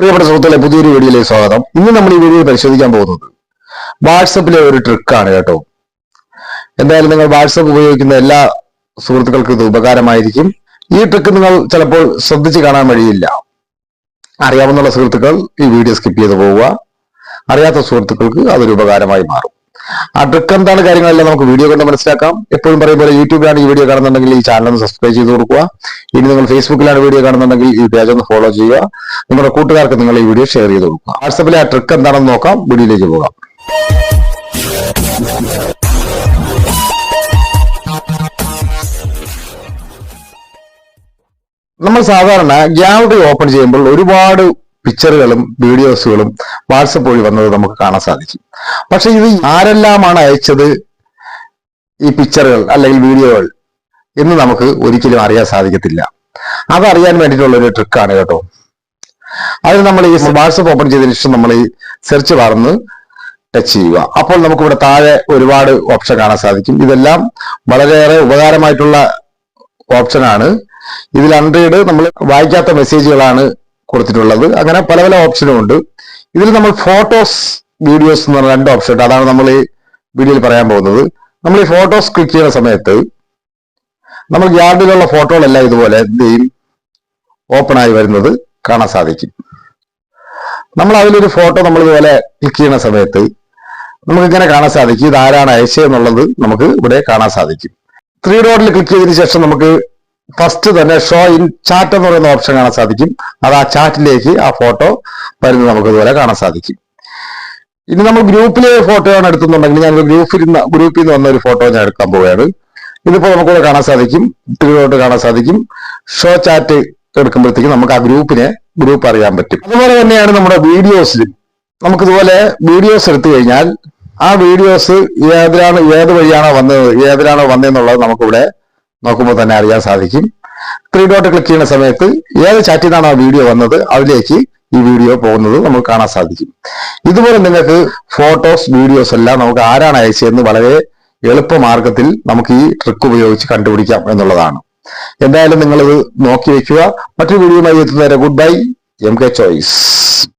പ്രിയപ്പെട്ട സുഹൃത്തുക്കളെ പുതിയൊരു വീഡിയോയിലേക്ക് സ്വാഗതം. ഇന്ന് നമ്മൾ ഈ വീഡിയോയിൽ പരിശോധിക്കാൻ പോകുന്നത് വാട്സപ്പിലെ ഒരു ട്രിക്കാണ് കേട്ടോ. എന്തായാലും നിങ്ങൾ വാട്സപ്പ് ഉപയോഗിക്കുന്ന എല്ലാ സുഹൃത്തുക്കൾക്കും ഇത് ഉപകാരമായിരിക്കും. ഈ ട്രിക്ക് നിങ്ങൾ ചിലപ്പോൾ ശ്രദ്ധിച്ച് കാണാൻ വഴിയില്ല. അറിയാവുന്ന സുഹൃത്തുക്കൾ ഈ വീഡിയോ സ്കിപ്പ് ചെയ്ത് പോവുക. അറിയാത്ത സുഹൃത്തുക്കൾക്ക് അതൊരു ഉപകാരമായി മാറും. ആ ട്രിക്ക് എന്താണ് കാര്യങ്ങളെല്ലാം നമുക്ക് വീഡിയോ കണ്ട് മനസ്സിലാക്കാം. എപ്പോഴും പറയും പോലെ യൂട്യൂബിലാണ് ഈ വീഡിയോ കാണുന്നുണ്ടെങ്കിൽ ഈ ചാനൽ ഒന്ന് സബ്സ്ക്രൈബ് ചെയ്ത് കൊടുക്കുക. ഇനി നിങ്ങൾ ഫേസ്ബുക്കിലാണ് വീഡിയോ കാണുന്നുണ്ടെങ്കിൽ ഈ പേജ് ഒന്ന് ഫോളോ ചെയ്യുക. നിങ്ങളുടെ കൂട്ടുകാർക്ക് നിങ്ങൾ ഈ വീഡിയോ ഷെയർ ചെയ്ത് കൊടുക്കുക. വാട്സപ്പിലെ ആ ട്രിക്ക് എന്താണെന്ന് നോക്കാം. വീഡിയോയിലേക്ക് പോകാം. നമ്മൾ സാധാരണ ഗ്യാലറി ഓപ്പൺ ചെയ്യുമ്പോൾ ഒരുപാട് പിക്ചറുകളും വീഡിയോസുകളും വാട്സപ്പ് വഴി വന്നത് നമുക്ക് കാണാൻ സാധിക്കും പക്ഷെ ഇത് ആരെല്ലാമാണ് അയച്ചത് ഈ പിക്ചറുകൾ അല്ലെങ്കിൽ വീഡിയോകൾ എന്ന് നമുക്ക് ഒരിക്കലും അറിയാൻ സാധിക്കത്തില്ല. അതറിയാൻ വേണ്ടിയിട്ടുള്ള ഒരു ട്രിക്കാണ് കേട്ടോ. അതിന് നമ്മൾ ഈ വാട്സപ്പ് ഓപ്പൺ ചെയ്തതിനു ശേഷം നമ്മൾ ഈ സെർച്ച് പറന്ന് ടച്ച് ചെയ്യുക. അപ്പോൾ നമുക്കിവിടെ താഴെ ഒരുപാട് ഓപ്ഷൻ കാണാൻ സാധിക്കും. ഇതെല്ലാം വളരെയേറെ ഉപകാരമായിട്ടുള്ള ഓപ്ഷനാണ് ഇതിൽ അൺറീഡ് നമ്മൾ വായിക്കാത്ത മെസ്സേജുകളാണ് കൊടുത്തിട്ടുള്ളത്. അങ്ങനെ പല പല ഓപ്ഷനും ഉണ്ട്. ഇതിൽ നമ്മൾ ഫോട്ടോസ് വീഡിയോസ് എന്ന് പറഞ്ഞ രണ്ട് ഓപ്ഷൻ ഉണ്ട്. അതാണ് നമ്മൾ ഈ വീഡിയോയിൽ പറയാൻ പോകുന്നത്. നമ്മൾ ഈ ഫോട്ടോസ് ക്ലിക്ക് ചെയ്യുന്ന സമയത്ത് നമ്മൾ ഗ്യാലറിയിലുള്ള ഫോട്ടോകളെല്ലാം ഇതുപോലെ എന്ത് ചെയ്യും? ഓപ്പൺ ആയി വരുന്നത് കാണാൻ സാധിക്കും. നമ്മൾ അതിലൊരു ഫോട്ടോ നമ്മൾ ഇതുപോലെ ക്ലിക്ക് ചെയ്യുന്ന സമയത്ത് നമുക്ക് ഇങ്ങനെ കാണാൻ സാധിക്കും. ഇത് ആരാണ് അയച്ചതെന്നുള്ളത് നമുക്ക് ഇവിടെ കാണാൻ സാധിക്കും. ത്രീ ഡോട്ടിൽ ക്ലിക്ക് ചെയ്തതിനു ശേഷം നമുക്ക് ഫസ്റ്റ് തന്നെ ഷോ ഇൻ ചാറ്റ് എന്ന് പറയുന്ന ഓപ്ഷൻ കാണാൻ സാധിക്കും. അത് ആ ചാറ്റിലേക്ക് ആ ഫോട്ടോ വരുന്നത് നമുക്ക് ഇതുപോലെ കാണാൻ സാധിക്കും. ഇനി നമ്മൾ ഗ്രൂപ്പിലെ ഫോട്ടോയാണ് എടുത്തുന്നുണ്ടെങ്കിൽ ഞാൻ ഗ്രൂപ്പിൽ ഗ്രൂപ്പിൽ നിന്ന് വന്ന ഒരു ഫോട്ടോ ഞാൻ എടുക്കാൻ പോവുകയാണ്. ഇതിപ്പോ നമുക്കിവിടെ കാണാൻ സാധിക്കും. ഇതിലോട്ട് കാണാൻ സാധിക്കും. ഷോ ചാറ്റ് എടുക്കുമ്പോഴത്തേക്കും നമുക്ക് ആ ഗ്രൂപ്പിനെ ഗ്രൂപ്പ് അറിയാൻ പറ്റും. അതുപോലെ തന്നെയാണ് നമ്മുടെ വീഡിയോസിലും നമുക്കിതുപോലെ വീഡിയോസ് എടുത്തു കഴിഞ്ഞാൽ ആ വീഡിയോസ് ഏതിലാണ് ഏത് വഴിയാണോ വന്നത് ഏതിലാണോ വന്നതെന്നുള്ളത് നമുക്കിവിടെ നോക്കുമ്പോൾ തന്നെ അറിയാൻ സാധിക്കും. ത്രീ ഡോട്ട് ക്ലിക്ക് ചെയ്യുന്ന സമയത്ത് ഏത് ചാറ്റിൽ നിന്നാണ് ആ വീഡിയോ വന്നത് അതിലേക്ക് ഈ വീഡിയോ പോകുന്നത് നമുക്ക് കാണാൻ സാധിക്കും. ഇതുപോലെ നിങ്ങൾക്ക് ഫോട്ടോസ് വീഡിയോസ് എല്ലാം നമുക്ക് ആരാണ് അയച്ചതെന്ന് വളരെ എളുപ്പ മാർഗത്തിൽ നമുക്ക് ഈ ട്രിക്ക് ഉപയോഗിച്ച് കണ്ടുപിടിക്കാം എന്നുള്ളതാണ്. എന്തായാലും നിങ്ങളിത് നോക്കി വെക്കുക. മറ്റൊരു വീഡിയോയുമായി എത്തുന്നവരെ good bye M K choice